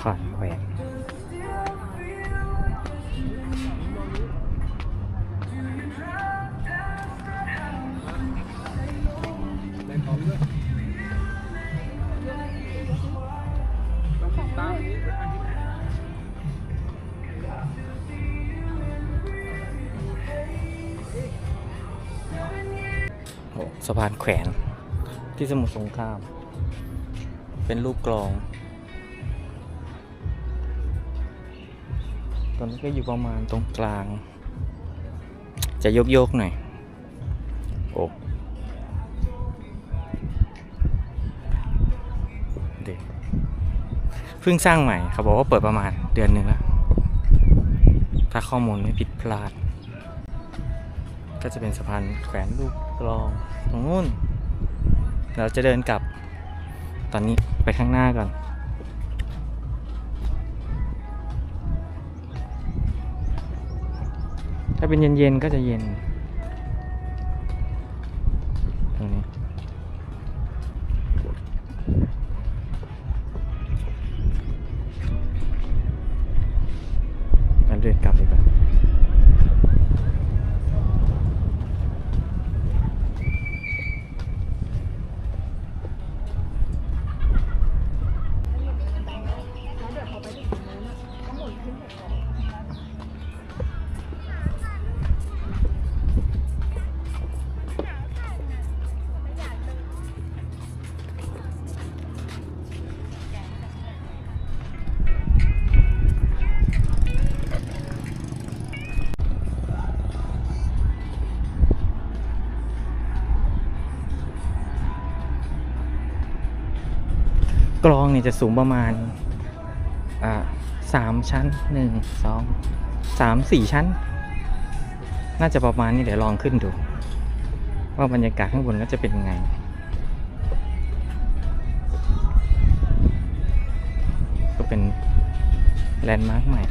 ผ่านแขวงโอ้สะพานแขวนที่สมุทรสงคราม เป็นรูปกลอง ตอนนี้ก็อยู่ประมาณตรงกลาง จะยกโยกๆหน่อยโอ้เด็กเพิ่งสร้างใหม่เขาบอกว่าเปิดประมาณเดือนหนึ่งแล้ว ถ้าข้อมูลไม่ผิดพลาด ก็จะเป็นสะพานแขวนลูกกลองตรงนู้นเราจะเดินกลับ ตอนนี้ไปข้างหน้าก่อน ถ้าเป็นเย็นๆก็จะเย็นตรงนี้ กรองเนี่ยจะสูงประมาณสามชั้นหนึ่งสองสามสี่ชั้น น่าจะประมาณนี้เดี๋ยวลองขึ้นดู ว่าบรรยากาศข้างบนก็จะเป็นยังไงก็เป็นแลนด์มาร์คใหม่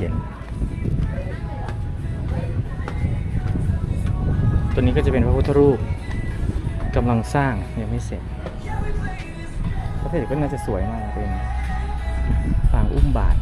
เย็น ตัวนี้ก็จะเป็นพระพุทธรูปกำลังสร้างยังไม่เสร็จพระเสด็จก็น่าจะสวยมากเป็นปางอุ้มบาท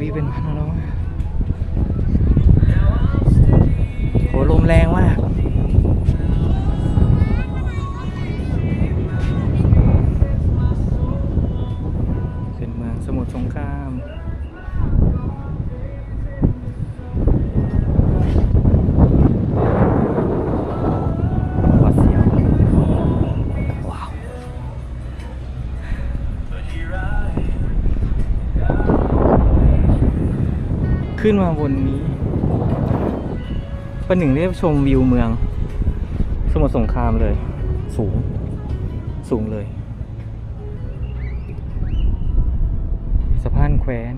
วีเป็นพันแล้วอะโหลมแรงมาก ขึ้นมาบนนี้ประหนึ่งได้ชมวิวเมือง สมุทรสงครามเลย สูง สูงเลย สะพานแขวน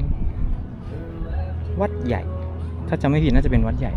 วัดใหญ่ ถ้าจำไม่ผิดน่าจะเป็นวัดใหญ่